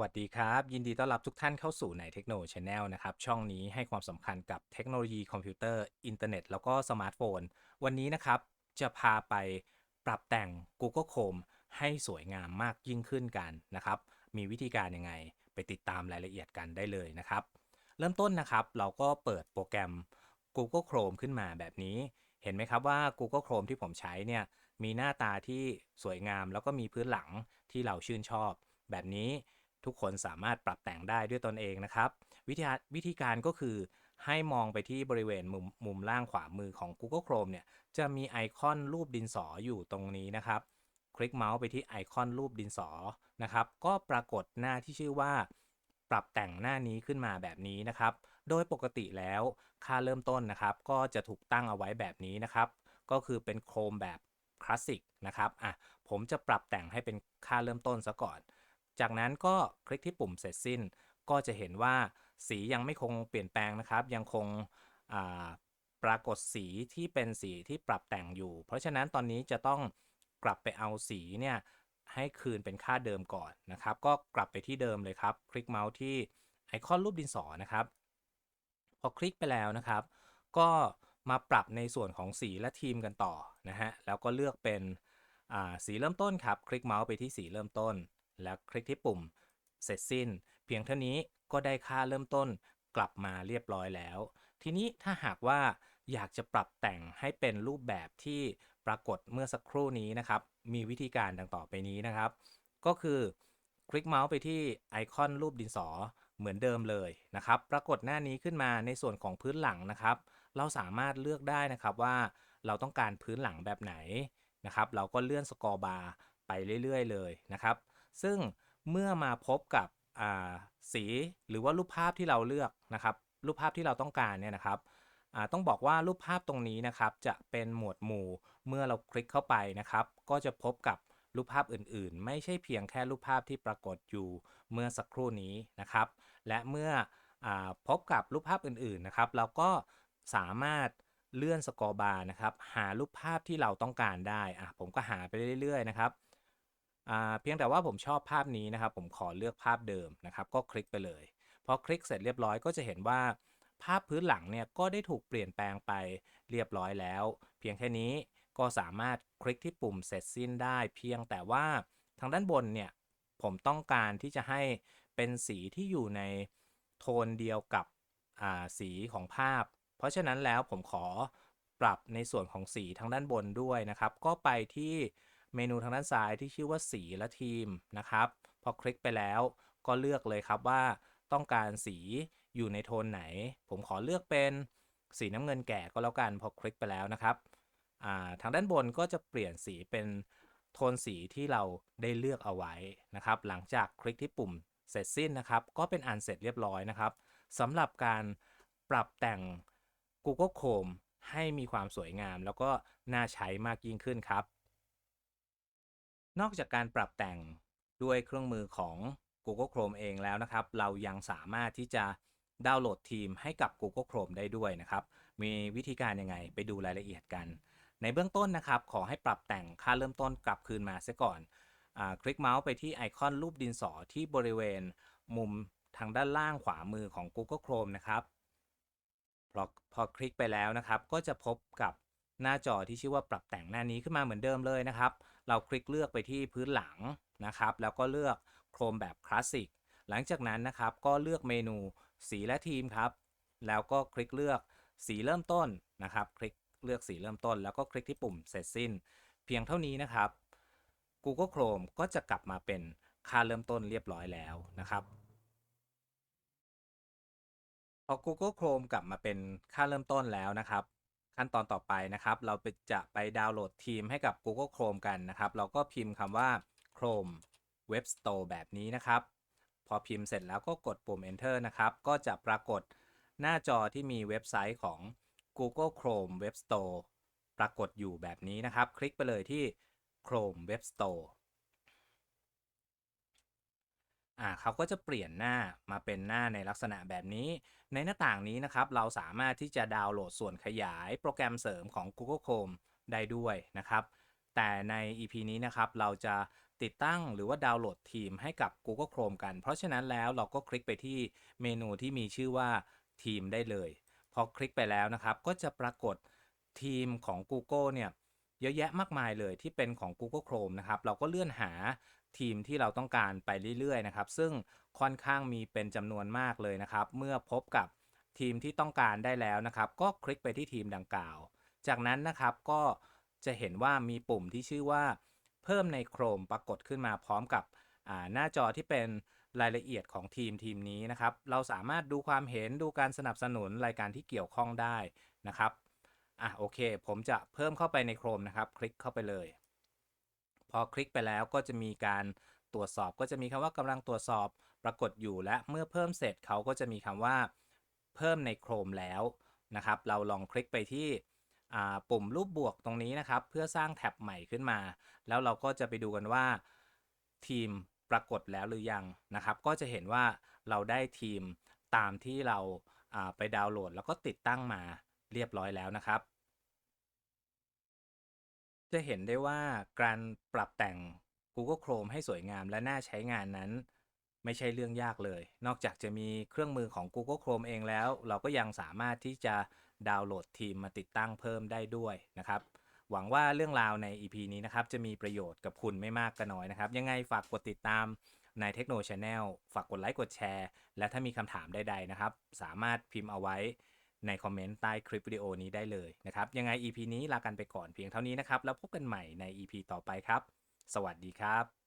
วัสดีครับ ยินดีต้อนรับทุกท่านเข้าสู่ในเทคโนโลยีชแนลนะครับ ช่องนี้ให้ความสำคัญกับเทคโนโลยีคอมพิวเตอร์ อินเทอร์เน็ต แล้วก็สมาร์ทโฟน วันนี้นะครับ จะพาไปปรับแต่ง Google Chrome ให้สวยงามมากยิ่งขึ้นกันนะครับ มีวิธีการยังไงไปติดตามรายละเอียดกันได้เลยนะครับ เริ่มต้นนะครับเราก็เปิดโปรแกรม Google Chrome ขึ้นมาแบบนี้ เห็นไหมครับว่า Google Chrome ที่ผมใช้เนี่ยมีหน้าตาที่สวยงาม แล้วก็มีพื้นหลังที่เราชื่นชอบ แบบนี้ ทุกคนสามารถปรับแต่งได้ด้วยตนเองนะครับ วิธีวิธีการก็คือให้มองไปที่บริเวณมุมมุมล่างขวามือของ Google Chrome เนี่ยจะมีไอคอนรูปดินสออยู่ตรงนี้นะครับ คลิกเมาส์ไปที่ไอคอนรูปดินสอนะครับ ก็ปรากฏหน้าที่ชื่อว่า ปรับแต่งหน้านี้ขึ้นมาแบบนี้นะครับ โดยปกติแล้วค่าเริ่มต้นนะครับ ก็จะถูกตั้งเอาไว้แบบนี้นะครับ ก็คือเป็นโครมแบบคลาสสิกนะครับอะผมจะปรับแต่งให้เป็นค่าเริ่มต้นซะก่อน จากนั้นก็คลิกที่ปุ่มเสร็จสิ้น ก็จะเห็นว่าสียังไม่คงเปลี่ยนแปลงนะครับ ยังคงปรากฏสีที่เป็นสีที่ปรับแต่งอยู่ เพราะฉะนั้นตอนนี้จะต้องกลับไปเอาสีเนี่ยให้คืนเป็นค่าเดิมก่อนนะครับ ก็กลับไปที่เดิมเลยครับ คลิกเมาส์ที่ไอคอนรูปดินสอนะครับ พอคลิกไปแล้วนะครับ ก็มาปรับในส่วนของสีและทีมกันต่อนะฮะ แล้วก็เลือกเป็นสีเริ่มต้นครับ คลิกเมาส์ไปที่สีเริ่มต้น แล้วคลิกที่ปุ่มเสร็จสิ้น เพียงเท่านี้ก็ได้ค่าเริ่มต้นกลับมาเรียบร้อยแล้ว ทีนี้ถ้าหากว่าอยากจะปรับแต่งให้เป็นรูปแบบที่ปรากฏเมื่อสักครู่นี้นะครับ มีวิธีการดังต่อไปนี้นะครับ ก็คือคลิกเมาส์ไปที่ไอคอนรูปดินสอเหมือนเดิมเลยนะครับ ปรากฏหน้านี้ขึ้นมาในส่วนของพื้นหลังนะครับ เราสามารถเลือกได้นะครับว่าเราต้องการพื้นหลังแบบไหนนะครับ เราก็เลื่อนสกอร์บาร์ไปเรื่อย ๆ เลยนะครับ ซึ่งเมื่อมาพบกับสีหรือว่ารูปภาพที่เราเลือกนะครับ รูปภาพที่เราต้องการเนี่ยนะครับต้องบอกว่ารูปภาพตรงนี้นะครับ จะเป็นหมวดหมู่เมื่อเราคลิกเข้าไปนะครับ ก็จะพบกับรูปภาพอื่นๆ ไม่ใช่เพียงแค่รูปภาพที่ปรากฏอยู่เมื่อสักครู่นี้นะครับ และเมื่ออพบกับรูปภาพอื่นๆนะครับ เราก็สามารถเลื่อนสกอร์บาร์นะครับ หารูปภาพที่เราต้องการได้ผมก็หาไปเรื่อยๆนะครับ เพียงแต่ว่าผมชอบภาพนี้นะครับ ผมขอเลือกภาพเดิมนะครับ ก็คลิกไปเลย พอคลิกเสร็จเรียบร้อยก็จะเห็นว่า ภาพพื้นหลังเนี่ยก็ได้ถูกเปลี่ยนแปลงไปเรียบร้อยแล้ว เพียงแค่นี้ก็สามารถคลิกที่ปุ่มเสร็จสิ้นได้ เพียงแต่ว่าทางด้านบนเนี่ยผมต้องการที่จะให้เป็นสีที่อยู่ในโทนเดียวกับสีของภาพ เพราะฉะนั้นแล้วผมขอปรับในส่วนของสีทางด้านบนด้วยนะครับ ก็ไปที่ เมนูทางด้านซ้ายที่ชื่อว่าสีและทีมนะครับ พอคลิกไปแล้วก็เลือกเลยครับว่าต้องการสีอยู่ในโทนไหน ผมขอเลือกเป็นสีน้ำเงินแก่ก็แล้วกัน พอคลิกไปแล้วนะครับทางด้านบนก็จะเปลี่ยนสีเป็นโทนสีที่เราได้เลือกเอาไว้นะครับ หลังจากคลิกที่ปุ่มเสร็จสิ้นนะครับ ก็เป็นอันเสร็จเรียบร้อยนะครับสำหรับการปรับแต่ง Google Chrome ให้มีความสวยงาม แล้วก็น่าใช้มากยิ่งขึ้นครับ นอกจากการปรับแต่งด้วยเครื่องมือของ Google Chrome เองแล้วนะครับ เรายังสามารถที่จะดาวน์โหลดทีมให้กับ Google Chrome ได้ด้วยนะครับ มีวิธีการยังไงไปดูรายละเอียดกัน ในเบื้องต้นนะครับ ขอให้ปรับแต่งค่าเริ่มต้นกลับคืนมาเสียก่อนอคลิกเมาส์ไปที่ไอคอนรูปดินสอที่บริเวณ มุมทางด้านล่างขวามือของ Google Chrome นะครับพอพอคลิกไปแล้วนะครับ ก็จะพบกับ หน้าจอที่ชื่อว่าปรับแต่งหน้านี้ขึ้นมาเหมือนเดิมเลยนะครับ เราคลิกเลือกไปที่พื้นหลังนะครับ แล้วก็เลือกโครมแบบคลาสสิก หลังจากนั้นนะครับ ก็เลือกเมนูสีและทีมครับ แล้วก็คลิกเลือกสีเริ่มต้นนะครับ คลิกเลือกสีเริ่มต้น แล้วก็คลิกที่ปุ่มเสร็จสิ้น เพียงเท่านี้นะครับ Google Chrome ก็จะกลับมาเป็นค่าเริ่มต้นเรียบร้อยแล้วนะครับพอ Google Chrome กลับมาเป็นค่าเริ่มต้นแล้วนะครับ ขั้นตอนต่อไปนะครับ เราจะไปดาวน์โหลดทีมให้กับ Google Chrome กันนะครับ เราก็พิมพ์คำว่า Chrome Web Store แบบนี้นะครับ พอพิมพ์เสร็จแล้วก็กดปุ่ม Enter นะครับ ก็จะปรากฏหน้าจอที่มีเว็บไซต์ของ Google Chrome Web Store ปรากฏอยู่แบบนี้นะครับ คลิกไปเลยที่ Chrome Web Store อ่าเขาก็จะเปลี่ยนหน้ามาเป็นหน้าในลักษณะแบบนี้ ในหน้าต่างนี้นะครับเราสามารถที่จะดาวน์โหลดส่วนขยายโปรแกรมเสริมของ Google Chrome ได้ด้วยนะครับ แต่ใน EP นี้นะครับเราจะติดตั้งหรือว่าดาวน์โหลดทีมให้กับ Google Chrome กัน เพราะฉะนั้นแล้วเราก็คลิกไปที่เมนูที่มีชื่อว่าทีมได้เลย พอคลิกไปแล้วนะครับก็จะปรากฏทีมของ Google เนี่ยเยอะแยะมากมายเลยที่เป็นของ Google Chrome นะครับ เราก็เลื่อนหา ทีมที่เราต้องการไปเรื่อยๆนะครับ ซึ่งค่อนข้างมีเป็นจำนวนมากเลยนะครับ เมื่อพบกับทีมที่ต้องการได้แล้วนะครับ ก็คลิกไปที่ทีมดังกล่าว จากนั้นนะครับก็จะเห็นว่ามีปุ่มที่ชื่อว่า เพิ่มใน Chrome ปรากฏขึ้นมาพร้อมกับหน้าจอที่เป็นรายละเอียดของทีมทีมนี้นะครับ เราสามารถดูความเห็นดูการสนับสนุนรายการที่เกี่ยวข้องได้นะครับอะโอเค ผมจะเพิ่มเข้าไปใน Chrome นะครับ คลิกเข้าไปเลย อคลิกไปแล้วก็จะมีการตรวจสอบก็จะมีคำว่ากำลังตรวจสอบปรากฏอยู่และเมื่อเพิ่มเสร็จเขาก็จะมีคำว่าเพิ่มใน Chrome แล้วนะครับ เราลองคลิกไปที่ปุ่มรูปบวกตรงนี้นะครับ เพื่อสร้างแท็บใหม่ขึ้นมา แล้วเราก็จะไปดูกันว่าทีมปรากฏแล้วหรือยังนะครับ ก็จะเห็นว่าเราได้ทีมตามที่เราไปดาวน์โหลด แล้วก็ติดตั้งมาเรียบร้อยแล้วนะครับ จะเห็นได้ว่าการปรับแต่ง Google Chrome ให้สวยงามและน่าใช้งานนั้น ไม่ใช่เรื่องยากเลย นอกจากจะมีเครื่องมือของ Google Chrome เองแล้ว เราก็ยังสามารถที่จะดาวน์โหลดทีมมาติดตั้งเพิ่มได้ด้วยนะครับ หวังว่าเรื่องราวใน EP นี้นะครับ จะมีประโยชน์กับคุณไม่มากก็น้อยนะครับ ยังไงฝากกดติดตามในเทคโนโลยีชแนลฝากกดไลค์กดแชร์ และถ้ามีคำถามใดๆนะครับ สามารถพิมพ์เอาไว้ ในคอมเมนต์ใต้คลิปวิดีโอนี้ได้เลยนะครับ ยังไง EP นี้ลากันไปก่อนเพียงเท่านี้นะครับ แล้วพบกันใหม่ใน EP ต่อไปครับ สวัสดีครับ